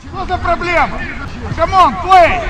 Що за проблема? Камон, плей!